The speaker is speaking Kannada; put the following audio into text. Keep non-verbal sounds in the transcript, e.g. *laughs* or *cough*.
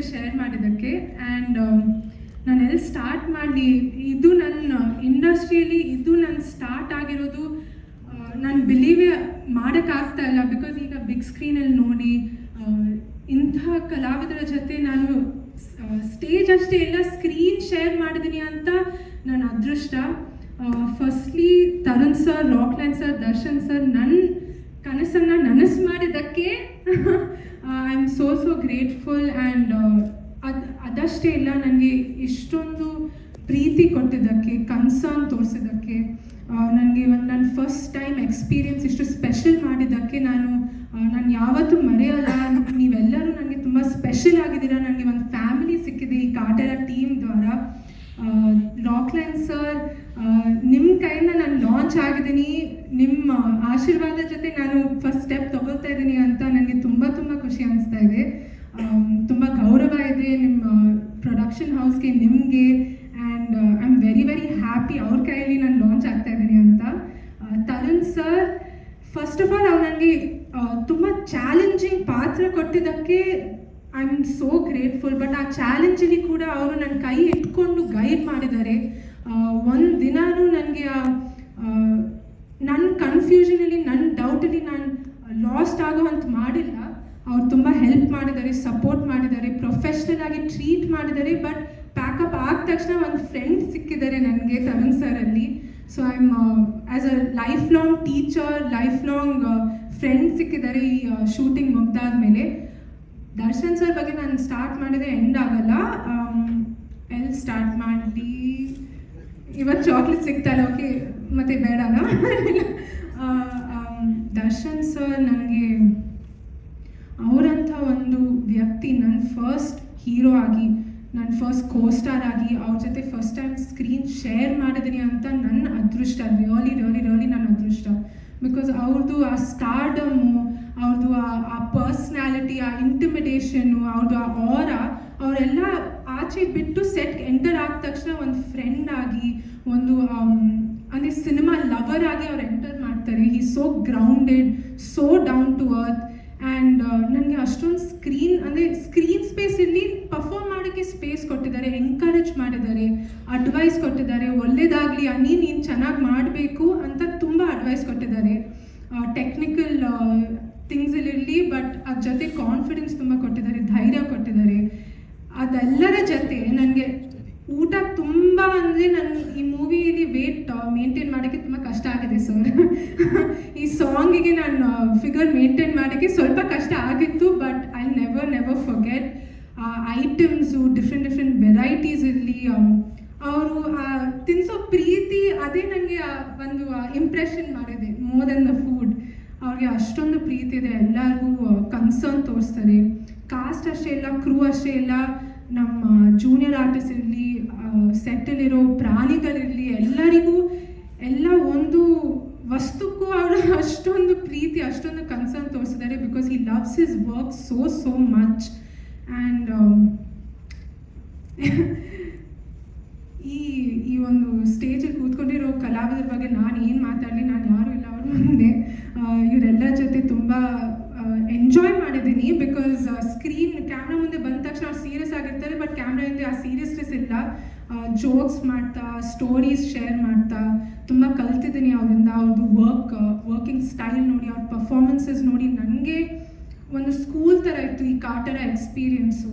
ಜೊತೆ ಶೇರ್ ಮಾಡಿದ್ದಕ್ಕೆ. ಆ್ಯಂಡ್ ನಾನು ಎಲ್ಲಿ ಸ್ಟಾರ್ಟ್ ಮಾಡಿ ಇದು ನನ್ನ ಇಂಡಸ್ಟ್ರಿಯಲ್ಲಿ ಇದು ನನ್ನ ಸ್ಟಾರ್ಟ್ ಆಗಿರೋದು ನಾನು ಬಿಲೀವ್ ಮಾಡೋಕ್ಕಾಗ್ತಾ ಇಲ್ಲ. ಬಿಕಾಸ್ ಈಗ ಬಿಗ್ ಸ್ಕ್ರೀನಲ್ಲಿ ನೋಡಿ ಇಂಥ ಕಲಾವಿದರ ಜೊತೆ ನಾನು ಸ್ಟೇಜ್ ಅಷ್ಟೇ ಇಲ್ಲ ಸ್ಕ್ರೀನ್ ಶೇರ್ ಮಾಡಿದ್ದೀನಿ ಅಂತ ನನ್ನ ಅದೃಷ್ಟ. Firstly Tarun sir Rockline sir Darshan sir ನನ್ನ ಕನಸನ್ನು ನನಸು ಮಾಡಿದ್ದಕ್ಕೆ *laughs* ಸೋ ಸೋ ಗ್ರೇಟ್ಫುಲ್ ಆ್ಯಂಡ್ ಅದು, ಅದಷ್ಟೇ ಇಲ್ಲ ನನಗೆ ಇಷ್ಟೊಂದು ಪ್ರೀತಿ ಕೊಟ್ಟಿದ್ದಕ್ಕೆ ಕನ್ಸರ್ನ್ ತೋರಿಸಿದ್ದಕ್ಕೆ ನನಗೆ ಒಂದು ನನ್ನ ಫಸ್ಟ್ ಟೈಮ್ ಎಕ್ಸ್ಪೀರಿಯನ್ಸ್ ಇಷ್ಟು ಸ್ಪೆಷಲ್ ಮಾಡಿದ್ದಕ್ಕೆ ನಾನು ನಾನು ಯಾವತ್ತೂ ಮರೆಯಲ್ಲ ನೀವೆಲ್ಲರೂ ನನಗೆ ತುಂಬ ಸ್ಪೆಷಲ್ ಆಗಿದ್ದೀರಾ ನನಗೆ ಒಂದು ಫ್ಯಾಮಿಲಿ ಸಿಕ್ಕಿದೆ ಈ ಕಾಟರ ಟೀಮ್ ದ್ವಾರ ರಾಕ್ಲೈನ್ ಸರ್ ನಿಮ್ಮ ಕೈಯಿಂದ ನಾನು ಲಾಂಚ್ ಆಗಿದ್ದೀನಿ. ನಿಮ್ಮ ಆಶೀರ್ವಾದ ಜೊತೆ ನಾನು ಫಸ್ಟ್ ಸ್ಟೆಪ್ ತಗೊಳ್ತಾ ಇದ್ದೀನಿ ಅಂತ ನನಗೆ ತುಂಬ ತುಂಬ ಖುಷಿ ಅನಿಸ್ತಾ ಇದೆ. ತುಂಬ ಗೌರವ ಇದೆ ನಿಮ್ಮ ಪ್ರೊಡಕ್ಷನ್ ಹೌಸ್ಗೆ ನಿಮಗೆ and I am very very happy ಅವ್ರ ಕೈಯಲ್ಲಿ ನಾನು ಲಾಂಚ್ ಆಗ್ತಾ ಇದ್ದೀನಿ ಅಂತ. ಆ, Tarun sir first of all ಅವ್ರು ನನಗೆ ತುಂಬ ಚಾಲೆಂಜಿಂಗ್ ಪಾತ್ರ ಕೊಟ್ಟಿದ್ದಕ್ಕೆ I am so grateful but ಆ ಚಾಲೆಂಜಲ್ಲಿ ಕೂಡ ಅವರು ನನ್ನ ಕೈ ಇಟ್ಕೊಂಡು ಗೈಡ್ ಮಾಡಿದ್ದಾರೆ. ಒಂದು ದಿನಾನೂ ನನಗೆ ನನ್ನ ಕನ್ಫ್ಯೂಷನಲ್ಲಿ ನನ್ನ ಡೌಟಲ್ಲಿ ನಾನು ಲಾಸ್ಟ್ ಆಗೋವಂಥ ಮಾಡಿಲ್ಲ. ಅವ್ರು ತುಂಬ ಹೆಲ್ಪ್ ಮಾಡಿದ್ದಾರೆ ಸಪೋರ್ಟ್ ಮಾಡಿದ್ದಾರೆ ಪ್ರೊಫೆಷ್ನಲ್ ಆಗಿ ಟ್ರೀಟ್ ಮಾಡಿದ್ದಾರೆ ಬಟ್ ಪ್ಯಾಕಪ್ ಆದ ತಕ್ಷಣ ಒಂದು ಫ್ರೆಂಡ್ ಸಿಕ್ಕಿದ್ದಾರೆ ನನಗೆ Tarun ಸರಲ್ಲಿ so I am as a life long teacher life long friend ಸಿಕ್ಕಿದ್ದಾರೆ ಈ ಶೂಟಿಂಗ್ ಮುಗ್ದಾದ್ಮೇಲೆ ದರ್ಶನ್ ಸರ್ ಬಗ್ಗೆ ನಾನು ಸ್ಟಾರ್ಟ್ ಮಾಡಿದ್ರೆ ಎಂಡ್ ಆಗಲ್ಲ. ಎಲ್ಲಿ ಸ್ಟಾರ್ಟ್ ಮಾಡಿ ಇವತ್ತು ಚಾಕ್ಲೇಟ್ ಸಿಗ್ತಲ್ಲ ಓಕೆ ಮತ್ತೆ ಬೇಡ ದರ್ಶನ್ ಸರ್ ನನಗೆ ಅವರಂಥ ಒಂದು ವ್ಯಕ್ತಿ ನನ್ನ ಫಸ್ಟ್ ಹೀರೋ ಆಗಿ ನನ್ನ ಫಸ್ಟ್ ಕೋಸ್ಟಾರ್ ಆಗಿ, ಅವ್ರ ಜೊತೆ ಫಸ್ಟ್ ಟೈಮ್ ಸ್ಕ್ರೀನ್ ಶೇರ್ ಮಾಡಿದ್ದೀನಿ ಅಂತ ನನ್ನ ಅದೃಷ್ಟ ರಿಯಲಿ ರಿಯಲಿ ರಿಯಲಿ ನನ್ನ ಅದೃಷ್ಟ. ಬಿಕಾಸ್ ಅವ್ರದ್ದು ಆ ಸ್ಟಾರ್ಡಮು ಅವ್ರದ್ದು ಆ- ಆ ಪರ್ಸ್ನಾಲಿಟಿ ಆ ಇಂಟಿಮಿಡೇಷನ್ನು ಅವ್ರದ್ದು ಆ ಆರ ಅವರೆಲ್ಲ ಆಚೆ ಬಿಟ್ಟು ಸೆಟ್ ಎಂಟರ್ ಆದ ತಕ್ಷಣ ಒಂದು ಫ್ರೆಂಡ್ ಆಗಿ, ಒಂದು ಲವರ್ ಆಗಿ ಅವ್ರು ಎಂಟರ್ ಮಾಡ್ತಾರೆ. He so grounded so down to earth and ನನಗೆ ಅಷ್ಟೊಂದು ಸ್ಕ್ರೀನ್ ಅಂದರೆ ಸ್ಕ್ರೀನ್ ಸ್ಪೇಸ್ ಸ್ಪೇಸಲ್ಲಿ ಪರ್ಫಾರ್ಮ್ ಮಾಡೋಕ್ಕೆ ಸ್ಪೇಸ್ ಕೊಟ್ಟಿದ್ದಾರೆ ಎಂಕರೇಜ್ ಮಾಡಿದ್ದಾರೆ ಅಡ್ವೈಸ್ ಕೊಟ್ಟಿದ್ದಾರೆ. ಒಳ್ಳೇದಾಗಲಿ ಅನಿ ನೀನು ಚೆನ್ನಾಗಿ ಮಾಡಬೇಕು ಅಂತ ತುಂಬ ಅಡ್ವೈಸ್ ಕೊಟ್ಟಿದ್ದಾರೆ. ಟೆಕ್ನಿಕಲ್ ಥಿಂಗ್ಸಲ್ಲಿರಲಿ ಬಟ್ ಅದ್ರ ಜೊತೆ ಕಾನ್ಫಿಡೆನ್ಸ್ ತುಂಬ ಕೊಟ್ಟಿದ್ದಾರೆ, ಧೈರ್ಯ ಕೊಟ್ಟಿದ್ದಾರೆ. ಅದೆಲ್ಲರ ಜೊತೆ ನನಗೆ ಊಟ ತುಂಬ ಅಂದರೆ ನನ್ನ ಈ ಮೂವಿಯಲ್ಲಿ ವೇಟ್ ಮೇಂಟೈನ್ ಮಾಡೋಕ್ಕೆ ತುಂಬ ಕಷ್ಟ ಆಗಿದೆ ಸರ್ *laughs* ಈ ಸಾಂಗಿಗೆ ನಾನು ಫಿಗರ್ ಮೇಂಟೈನ್ ಮಾಡೋಕ್ಕೆ ಸ್ವಲ್ಪ ಕಷ್ಟ ಆಗಿತ್ತು but I never never forget items different different varieties ಇರಲಿ ಅವರು ತಿನ್ಸೋ ಪ್ರೀತಿ ಅದೇ ನನಗೆ ಒಂದು ಇಂಪ್ರೆಷನ್ ಮಾಡಿದೆ ಮೋರ್ ದೆನ್ ದ ಫುಡ್ ಅವ್ರಿಗೆ ಅಷ್ಟೊಂದು ಪ್ರೀತಿ ಇದೆ, ಎಲ್ಲರಿಗೂ ಕನ್ಸರ್ನ್ ತೋರಿಸ್ತಾರೆ. ಕಾಸ್ಟ್ ಅಷ್ಟೇ ಇಲ್ಲ ಕ್ರೂ ಅಷ್ಟೇ ಇಲ್ಲ ನಮ್ಮ ಜೂನಿಯರ್ ಆರ್ಟಿಸ್ಟ್ ಇರಲಿ ಸೆಟ್ಟಲ್ಲಿರೋ ಪ್ರಾಣಿಗಳಿರಲಿ ಎಲ್ಲರಿಗೂ ಎಲ್ಲ ಒಂದು ವಸ್ತುಕ್ಕೂ ಅವರು ಅಷ್ಟೊಂದು ಪ್ರೀತಿ, ಅಷ್ಟೊಂದು ಕನ್ಸರ್ನ್ ತೋರಿಸಿದ್ದಾರೆ because he loves his work so so much and ಈ ಈ ಒಂದು ಸ್ಟೇಜಲ್ಲಿ ಕೂತ್ಕೊಂಡಿರೋ ಕಲಾವಿದರ ಬಗ್ಗೆ ನಾನು ಏನು ಮಾತಾಡಲಿ, ನಾನು ಯಾರು ಇಲ್ಲ, ಅವ್ರ ಮುಂದೆ ಇವರೆಲ್ಲರ ಜೊತೆ ತುಂಬ ಎಂಜಾಯ್ ಮಾಡಿದ್ದೀನಿ ಬಿಕಾಸ್ ಸ್ಕ್ರೀನ್ ಕ್ಯಾಮ್ರಾ ಮುಂದೆ ಬಂದ ತಕ್ಷಣ ಅವ್ರು ಸೀರಿಯಸ್ ಆಗಿರ್ತಾರೆ ಬಟ್ ಕ್ಯಾಮ್ರಾ ಹಿಂದೆ ಆ ಸೀರಿಯಸ್ನೆಸ್ ಇಲ್ಲ. ಜೋಕ್ಸ್ ಮಾಡ್ತಾ ಸ್ಟೋರೀಸ್ ಶೇರ್ ಮಾಡ್ತಾ, ತುಂಬ ಕಲ್ತಿದ್ದೀನಿ ಅವರಿಂದ. ಅವ್ರದ್ದು ವರ್ಕ್ ವರ್ಕಿಂಗ್ ಸ್ಟೈಲ್ ನೋಡಿ, ಅವ್ರ ಪರ್ಫಾರ್ಮೆನ್ಸಸ್ ನೋಡಿ ನನಗೆ ಒಂದು ಸ್ಕೂಲ್ ಥರ ಇತ್ತು ಈ ಕಾಟರ ಎಕ್ಸ್ಪೀರಿಯನ್ಸು